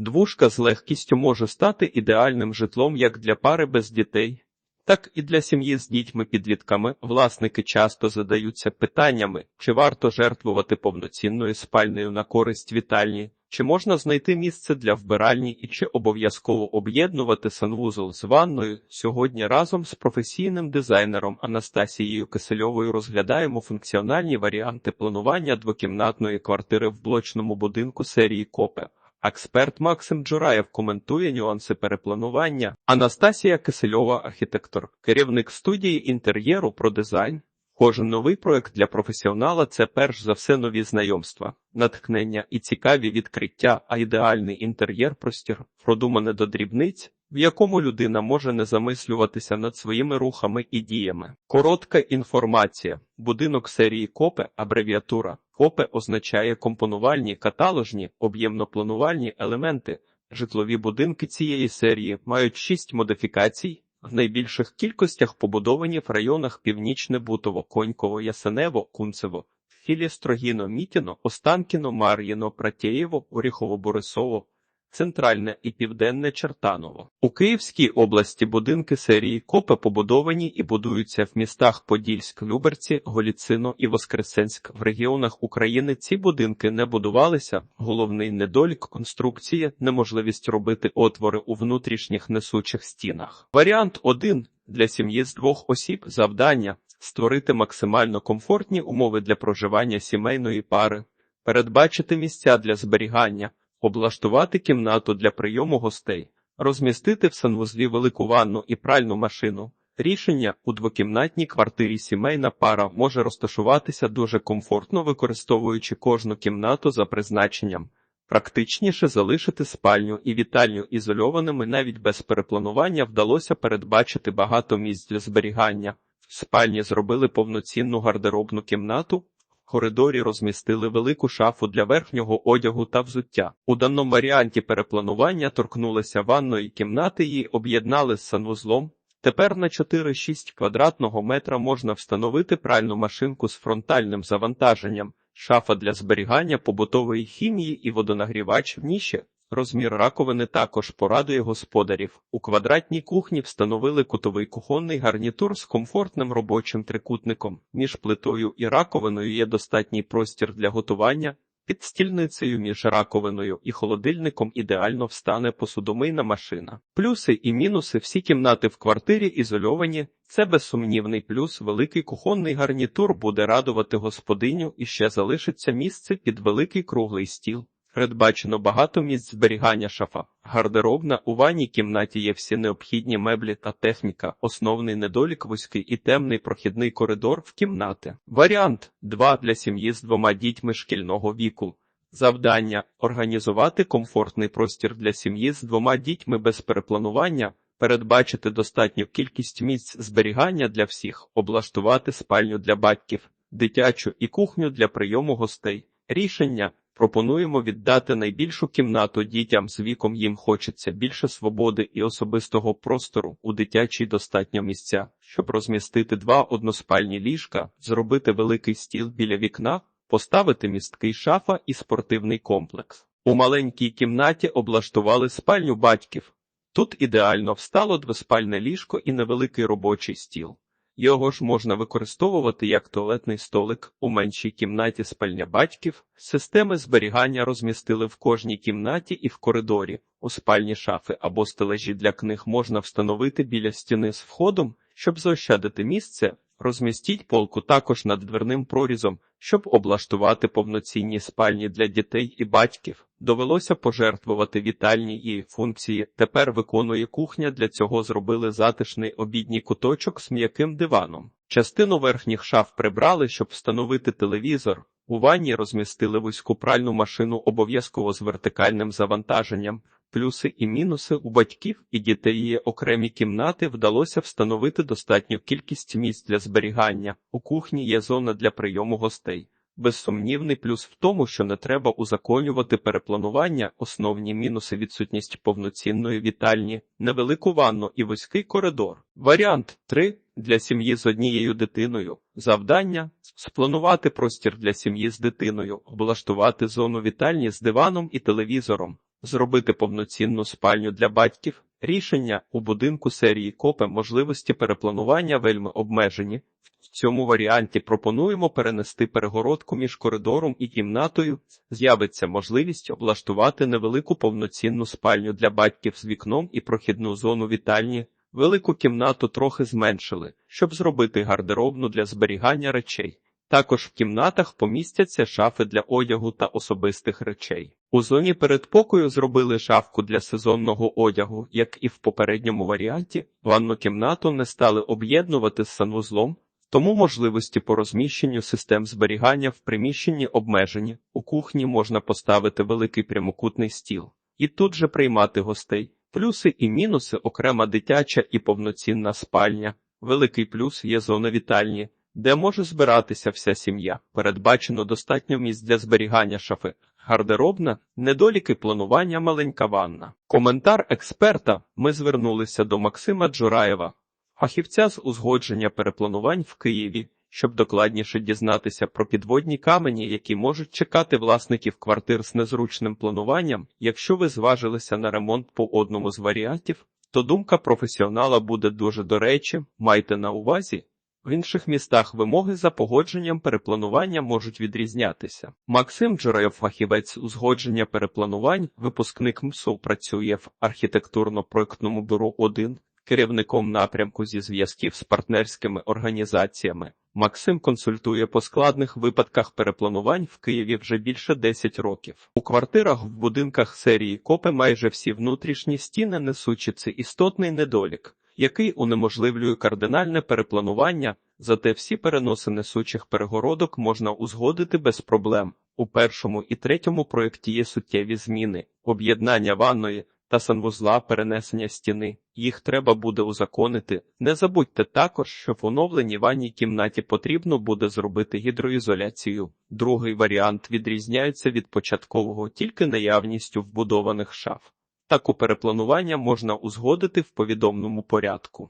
Двушка з легкістю може стати ідеальним житлом як для пари без дітей, так і для сім'ї з дітьми-підлітками. Власники часто задаються питаннями, чи варто жертвувати повноцінною спальнею на користь вітальні, чи можна знайти місце для вбиральні і чи обов'язково об'єднувати санвузол з ванною. Сьогодні разом з професійним дизайнером Анастасією Кисельовою розглядаємо функціональні варіанти планування двокімнатної квартири в блочному будинку серії Копе. Експерт Максим Джураєв коментує нюанси перепланування. Анастасія Кисельова, архітектор, керівник студії інтер'єру про дизайн. Кожен новий проект для професіонала це перш за все нові знайомства, натхнення і цікаві відкриття, а ідеальний інтер'єр простір, продумане до дрібниць, в якому людина може не замислюватися над своїми рухами і діями. Коротка інформація. Будинок серії Копе, абревіатура. Копе означає компонувальні, каталожні, об'ємно-планувальні елементи. Житлові будинки цієї серії мають шість модифікацій. В найбільших кількостях побудовані в районах Північне Бутово, Коньково, Ясенево, Кунцево, Філістрогіно, Мітіно, Останкіно, Мар'їно, Пратєєво, Оріхово-Борисово, Центральне і Південне Чертаново. У Київській області будинки серії Копе побудовані і будуються в містах Подільськ, Люберці, Голіцино і Воскресенськ. В регіонах України ці будинки не будувалися. Головний недолік конструкції неможливість робити отвори у внутрішніх несучих стінах. Варіант 1. для сім'ї з двох осіб завдання створити максимально комфортні умови для проживання сімейної пари, передбачити місця для зберігання облаштувати кімнату для прийому гостей, розмістити в санвузлі велику ванну і пральну машину. Рішення у двокімнатній квартирі сімейна пара може розташуватися дуже комфортно, використовуючи кожну кімнату за призначенням. Практичніше залишити спальню і вітальню ізольованими навіть без перепланування вдалося передбачити багато місць для зберігання. В спальні зробили повноцінну гардеробну кімнату, коридорі розмістили велику шафу для верхнього одягу та взуття. У даному варіанті перепланування торкнулися ванної кімнати і об'єднали з санвузлом. Тепер на 4-6 квадратного метра можна встановити пральну машинку з фронтальним завантаженням, шафа для зберігання побутової хімії і водонагрівач в ніші. Розмір раковини також порадує господарів. У квадратній кухні встановили кутовий кухонний гарнітур з комфортним робочим трикутником. Між плитою і раковиною є достатній простір для готування. Під стільницею між раковиною і холодильником ідеально встане посудомийна машина. Плюси і мінуси всі кімнати в квартирі ізольовані. Це безсумнівний плюс. Великий кухонний гарнітур буде радувати господиню і ще залишиться місце під великий круглий стіл. Передбачено багато місць зберігання шафа. Гардеробна у ванній кімнаті є всі необхідні меблі та техніка. Основний недолік вузький і темний прохідний коридор в кімнати. Варіант 2 для сім'ї з двома дітьми шкільного віку. Завдання організувати комфортний простір для сім'ї з двома дітьми без перепланування, передбачити достатню кількість місць зберігання для всіх, облаштувати спальню для батьків, дитячу і кухню для прийому гостей. Рішення Пропонуємо віддати найбільшу кімнату дітям з віком їм хочеться більше свободи і особистого простору у дитячій достатньо місця, щоб розмістити два односпальні ліжка, зробити великий стіл біля вікна, поставити місткий шафа і спортивний комплекс. У маленькій кімнаті облаштували спальню батьків. Тут ідеально встало двоспальне ліжко і невеликий робочий стіл. Його ж можна використовувати як туалетний столик у меншій кімнаті спальня батьків. Системи зберігання розмістили в кожній кімнаті і в коридорі. У спальні шафи або стележі для книг можна встановити біля стіни з входом, щоб заощадити місце. Розмістіть полку також над дверним прорізом, щоб облаштувати повноцінні спальні для дітей і батьків. Довелося пожертвувати вітальні її функції. Тепер виконує кухня. Для цього зробили затишний обідній куточок з м'яким диваном. Частину верхніх шаф прибрали, щоб встановити телевізор. У ванні розмістили вузьку пральну машину обов'язково з вертикальним завантаженням. Плюси і мінуси у батьків і дітей є окремі кімнати вдалося встановити достатню кількість місць для зберігання. У кухні є зона для прийому гостей. Безсумнівний плюс в тому, що не треба узаконювати перепланування, основні мінуси відсутність повноцінної вітальні, невелику ванну і вузький коридор. Варіант 3. для сім'ї з однією дитиною. Завдання спланувати простір для сім'ї з дитиною, облаштувати зону вітальні з диваном і телевізором Зробити повноцінну спальню для батьків. Рішення у будинку серії КОПЕ можливості перепланування вельми обмежені. В цьому варіанті пропонуємо перенести перегородку між коридором і кімнатою. З'явиться можливість облаштувати невелику повноцінну спальню для батьків з вікном і прохідну зону вітальні. Велику кімнату трохи зменшили, щоб зробити гардеробну для зберігання речей. Також в кімнатах помістяться шафи для одягу та особистих речей. У зоні передпокою зробили шафку для сезонного одягу, як і в попередньому варіанті. Ванну кімнату не стали об'єднувати з санвузлом, тому можливості по розміщенню систем зберігання в приміщенні обмежені. У кухні можна поставити великий прямокутний стіл і тут же приймати гостей. Плюси і мінуси окрема дитяча і повноцінна спальня. Великий плюс є зона вітальні, де може збиратися вся сім'я. Передбачено достатньо місць для зберігання шафи. Гардеробна, недоліки планування маленька ванна. Коментар експерта. Ми звернулися до Максима Джураєва, фахівця з узгодження перепланувань в Києві, щоб докладніше дізнатися про підводні камені, які можуть чекати власників квартир з незручним плануванням. Якщо ви зважилися на ремонт по одному з варіантів, то думка професіонала буде дуже до речі, майте на увазі. В інших містах вимоги за погодженням перепланування можуть відрізнятися. Максим Джураєв, фахівець узгодження перепланувань, випускник МСУ, працює в архітектурно-проектному бюро 1, керівником напрямку зі зв'язків з партнерськими організаціями. Максим консультує по складних випадках перепланувань в Києві вже більше 10 років. У квартирах в будинках серії КОПи майже всі внутрішні стіни несучі це істотний недолік який унеможливлює кардинальне перепланування, зате всі переноси несучих перегородок можна узгодити без проблем. У першому і третьому проєкті є суттєві зміни, об'єднання ванної та санвузла перенесення стіни. Їх треба буде узаконити. Не забудьте також, що в оновленій ванній кімнаті потрібно буде зробити гідроізоляцію. Другий варіант відрізняється від початкового тільки наявністю вбудованих шаф. Таку перепланування можна узгодити в повідомному порядку.